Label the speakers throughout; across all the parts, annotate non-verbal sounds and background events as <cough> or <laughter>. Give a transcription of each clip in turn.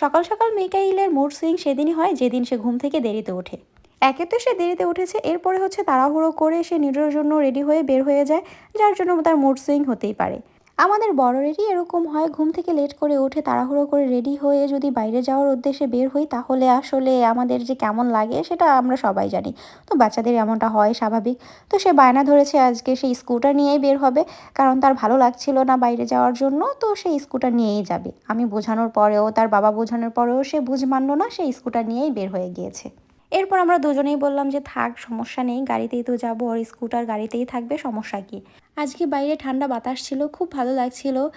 Speaker 1: সকাল সকাল মেকাইলের mood swing সেদিনই হয়, যেদিন সে ঘুম থেকে দেরিতে ওঠে। একে তো সে দেরিতে উঠেছে, এরপরে হচ্ছে তাড়াহুড়ো করে সে নিজের জন্য রেডি হয়ে বের হয়ে যায়, যার জন্য তার মুড সুইং হতেই পারে। আমাদের বড়রেরই এরকম হয়, ঘুম থেকে লেট করে উঠে তাড়াহুড়ো করে রেডি হয়ে যদি বাইরে যাওয়ার উদ্দেশ্যে বের হই, তাহলে আসলে আমাদের যে কেমন লাগে সেটা আমরা সবাই জানি। তো বাচ্চাদের এমনটা হয় স্বাভাবিক। তো সে বায়না ধরেছে আজকে সেই স্কুটার নিয়েই বের হবে, কারণ তার ভালো লাগছিল না বাইরে যাওয়ার জন্য, তো সেই স্কুটার নিয়েই যাবে। আমি বোঝানোর পরেও, তার বাবা বোঝানোর পরেও সে বুঝ মানলো না সে স্কুটার নিয়েই বের হয়ে গিয়েছে। এরপর আমরা দুজনেই বললাম যে, থাক, সমস্যা নেই, গাড়িতেই তো যাব, আর স্কুটার গাড়িতেই থাকবে, সমস্যা কি? আজকে বাইরে ঠান্ডা বাতাস ছিল, খুব ভালো লাগছিল।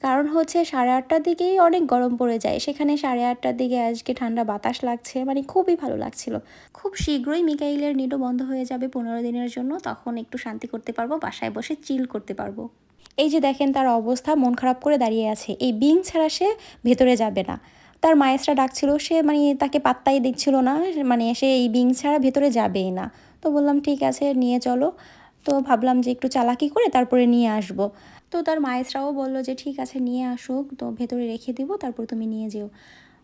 Speaker 1: কারণ হচ্ছে সাড়ে আটটার দিকেই অনেক গরম পড়ে যায়। সেখানে সাড়ে আটটার দিকে আজকে ঠান্ডা বাতাস লাগছে মানে খুবই ভালো লাগছিল। খুব শীঘ্রই মিকাইলের নিডো বন্ধ হয়ে যাবে পনেরো দিনের জন্য। তখন একটু শান্তি করতে পারব, বাসায় বসে চিল করতে পারব। এই যে দেখেন, তার অবস্থা, মন খারাপ করে দাঁড়িয়ে আছে। এই বিং ছাড়া সে ভেতরে যাবে না। তার মায়েসরা ডাকছিল, সে মানে তাকে পাত্তাই দিচ্ছিল না মানে সে এই বিং ছাড়া ভেতরে যাবেই না। তো বললাম, ঠিক আছে, নিয়ে চলো। তো ভাবলাম যে একটু চালাকি করে তারপরে নিয়ে আসব। তো তার মায়েসরাও বলল যে, ঠিক আছে, নিয়ে আসুক, তো ভেতরে রেখে দিব, তারপর তুমি নিয়ে যেও।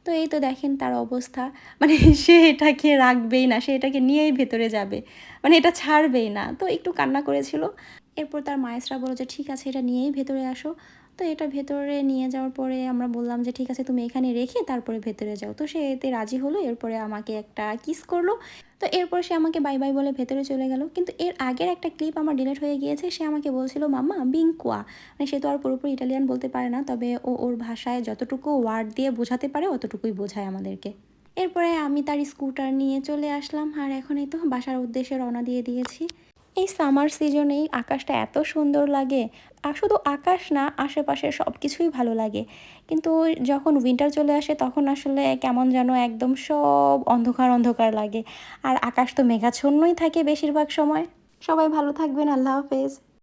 Speaker 1: তো এই তো দেখেন তার অবস্থা। মানে <laughs> সে এটাকে রাখবেই না, সে এটাকে নিয়েই ভেতরে যাবে। মানে এটা ছাড়বেই না। তো একটু কান্না করেছিল। এরপর তার মায়েসরা বলল যে, ঠিক আছে, এটা নিয়েই ভেতরে আসো। তো এটা ভেতরে নিয়ে যাওয়ার পরে আমরা বললাম যে, ঠিক আছে, তুমি এখানে রেখে তারপরে ভেতরে যাও। তো সে এতে রাজি হলো, এরপরে আমাকে একটা কিস করল। তো এরপর সে আমাকে বাই বাই বলে ভেতরে চলে গেল। কিন্তু এর আগের একটা ক্লিপ আমার ডিলেট হয়ে গিয়েছে। সে আমাকে বলছিল, মাম্মা, বিংকুয়া। মানে সে তো আর পুরোপুরি ইটালিয়ান বলতে পারে না, তবে ও ওর ভাষায় যতটুকু ওয়ার্ড দিয়ে বোঝাতে পারে, অতটুকুই বোঝায় আমাদেরকে। এরপরে আমি তার স্কুটার নিয়ে চলে আসলাম। আর এখন এই তো বাসার উদ্দেশ্যে রওনা দিয়ে দিয়েছি। এই সামার সিজনেই আকাশটা এত সুন্দর লাগে। আর শুধু আকাশ না আশেপাশে সব কিছুই ভালো লাগে। কিন্তু যখন উইন্টার চলে আসে, তখন আসলে কেমন যেন একদম সব অন্ধকার অন্ধকার লাগে। আর আকাশ তো মেঘাচ্ছন্নই থাকে বেশিরভাগ সময়। সবাই ভালো থাকবেন, আল্লাহ হাফেজ।